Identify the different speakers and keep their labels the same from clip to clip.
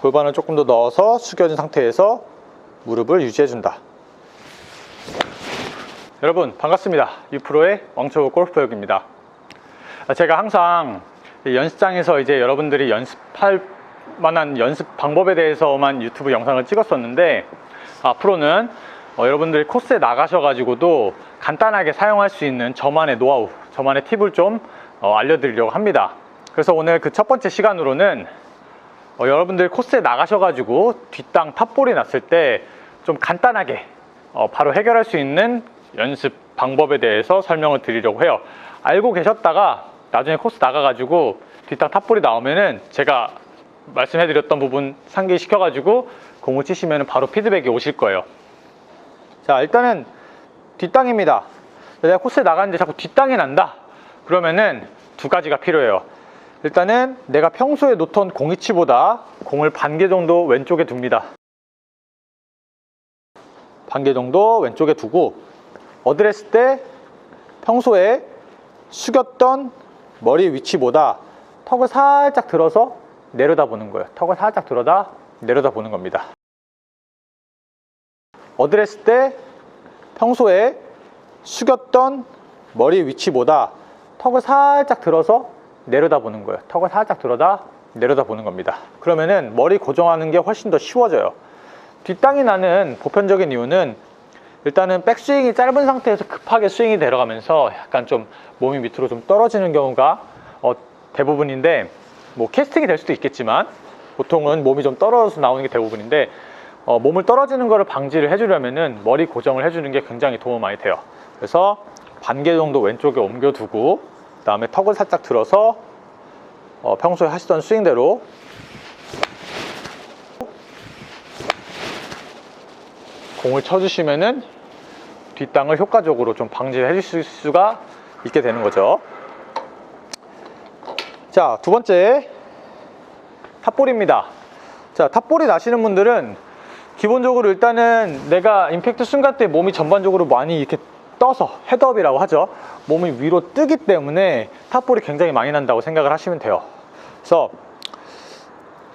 Speaker 1: 골반을 조금 더 넣어서 숙여진 상태에서 무릎을 유지해준다. 여러분 반갑습니다. 유프로의 왕초보 골프역입니다. 아, 제가 항상 이 연습장에서 이제 여러분들이 연습할 만한 연습 방법에 대해서만 유튜브 영상을 찍었었는데 앞으로는 어, 여러분들이 코스에 나가셔가지고도 간단하게 사용할 수 있는 저만의 노하우, 저만의 팁을 좀 어, 알려드리려고 합니다. 그래서 오늘 그 첫 번째 시간으로는 어, 여러분들 코스에 나가셔가지고 뒷땅 탑볼이 났을 때 좀 간단하게 어, 바로 해결할 수 있는 연습 방법에 대해서 설명을 드리려고 해요. 알고 계셨다가 나중에 코스 나가가지고 뒷땅 탑볼이 나오면은 제가 말씀해드렸던 부분 상기시켜가지고 공을 치시면 바로 피드백이 오실 거예요. 자, 일단은 뒷땅입니다. 내가 코스에 나가는데 자꾸 뒷땅이 난다. 그러면은 두 가지가 필요해요. 일단은 내가 평소에 놓던 공이치보다 공을 반 개 정도 왼쪽에 둡니다. 반 개 정도 왼쪽에 두고 어드레스 때 평소에 숙였던 머리 위치보다 턱을 살짝 들어서 내려다 보는 거예요. 턱을 살짝 들어다 내려다 보는 겁니다. 어드레스 때 평소에 숙였던 머리 위치보다 턱을 살짝 들어서 내려다 보는 거예요. 턱을 살짝 들어다 내려다 보는 겁니다. 그러면은 머리 고정하는 게 훨씬 더 쉬워져요. 뒷땅이 나는 보편적인 이유는 일단은 백스윙이 짧은 상태에서 급하게 스윙이 내려가면서 약간 좀 몸이 밑으로 좀 떨어지는 경우가 어, 대부분인데 뭐 캐스팅이 될 수도 있겠지만 보통은 몸이 좀 떨어져서 나오는 게 대부분인데 어, 몸을 떨어지는 것을 방지를 해주려면은 머리 고정을 해주는 게 굉장히 도움 많이 돼요. 그래서 반개 정도 왼쪽에 옮겨두고 그 다음에 턱을 살짝 들어서 어, 평소에 하시던 스윙대로 공을 쳐주시면은 뒷땅을 효과적으로 좀 방지해 주실 수가 있게 되는 거죠. 자, 두 번째 탑볼입니다. 자, 탑볼이 나시는 분들은 기본적으로 일단은 내가 임팩트 순간 때 몸이 전반적으로 많이 이렇게 떠서 헤드업이라고 하죠. 몸이 위로 뜨기 때문에 탑볼이 굉장히 많이 난다고 생각을 하시면 돼요. 그래서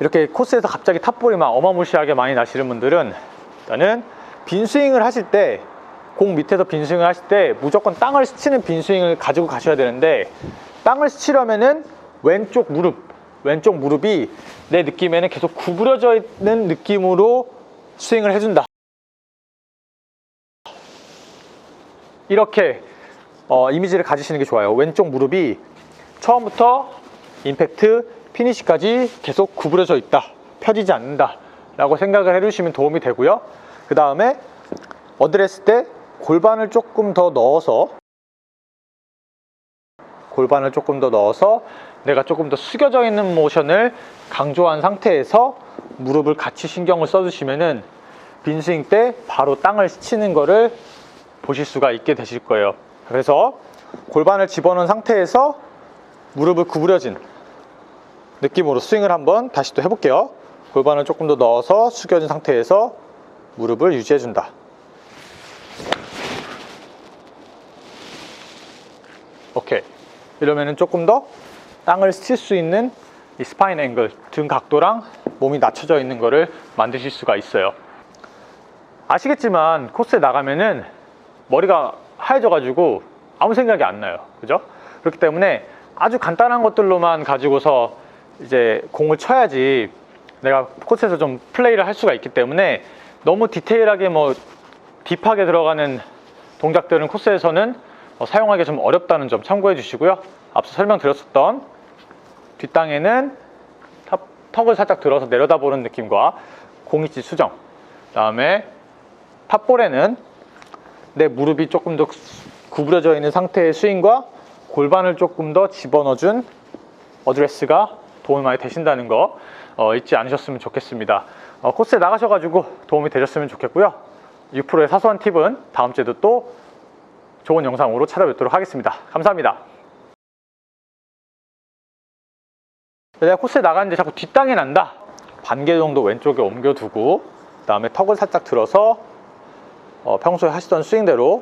Speaker 1: 이렇게 코스에서 갑자기 탑볼이 막 어마무시하게 많이 나시는 분들은 일단은 빈 스윙을 하실 때 공 밑에서 빈 스윙을 하실 때 무조건 땅을 스치는 빈 스윙을 가지고 가셔야 되는데 땅을 스치려면은 왼쪽 무릎 왼쪽 무릎이 내 느낌에는 계속 구부려져 있는 느낌으로 스윙을 해준다 이렇게 어, 이미지를 가지시는 게 좋아요. 왼쪽 무릎이 처음부터 임팩트 피니시까지 계속 구부려져 있다. 펴지지 않는다 라고 생각을 해주시면 도움이 되고요. 그 다음에 어드레스 때 골반을 조금 더 넣어서 골반을 조금 더 넣어서 내가 조금 더 숙여져 있는 모션을 강조한 상태에서 무릎을 같이 신경을 써주시면은 빈스윙 때 바로 땅을 스치는 거를 보실 수가 있게 되실 거예요. 그래서 골반을 집어넣은 상태에서 무릎을 구부려진 느낌으로 스윙을 한번 다시 또 해볼게요. 골반을 조금 더 넣어서 숙여진 상태에서 무릎을 유지해준다. 오케이. 이러면은 조금 더 땅을 스칠 수 있는 이 스파인 앵글, 등 각도랑 몸이 낮춰져 있는 거를 만드실 수가 있어요. 아시겠지만 코스에 나가면은 머리가 하얘져가지고 아무 생각이 안 나요. 그죠? 그렇기 때문에 아주 간단한 것들로만 가지고서 이제 공을 쳐야지 내가 코스에서 좀 플레이를 할 수가 있기 때문에 너무 디테일하게 뭐 딥하게 들어가는 동작들은 코스에서는 어, 사용하기 좀 어렵다는 점 참고해 주시고요. 앞서 설명드렸었던 뒷땅에는 탑, 턱을 살짝 들어서 내려다보는 느낌과 공이치 수정 그 다음에 탑볼에는 내 무릎이 조금 더 구부려져 있는 상태의 스윙과 골반을 조금 더 집어넣어준 어드레스가 도움이 많이 되신다는 거 어, 잊지 않으셨으면 좋겠습니다. 어, 코스에 나가셔가지고 도움이 되셨으면 좋겠고요. 6%의 사소한 팁은 다음 주에도 또 좋은 영상으로 찾아뵙도록 하겠습니다. 감사합니다. 내가 코스에 나가는데 자꾸 뒷땅이 난다. 반개 정도 왼쪽에 옮겨두고 그 다음에 턱을 살짝 들어서 어, 평소에 하시던 스윙대로.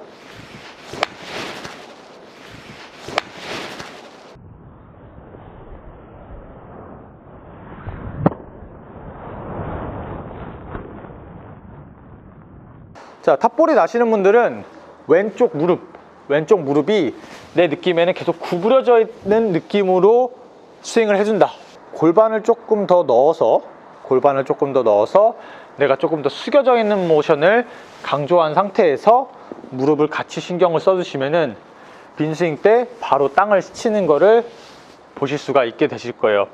Speaker 1: 자 탑볼이 나시는 분들은 왼쪽 무릎 왼쪽 무릎이 내 느낌에는 계속 구부려져 있는 느낌으로 스윙을 해준다. 골반을 조금 더 넣어서 골반을 조금 더 넣어서 내가 조금 더 숙여져 있는 모션을 강조한 상태에서 무릎을 같이 신경을 써주시면은 빈스윙 때 바로 땅을 치는 거를 보실 수가 있게 되실 거예요.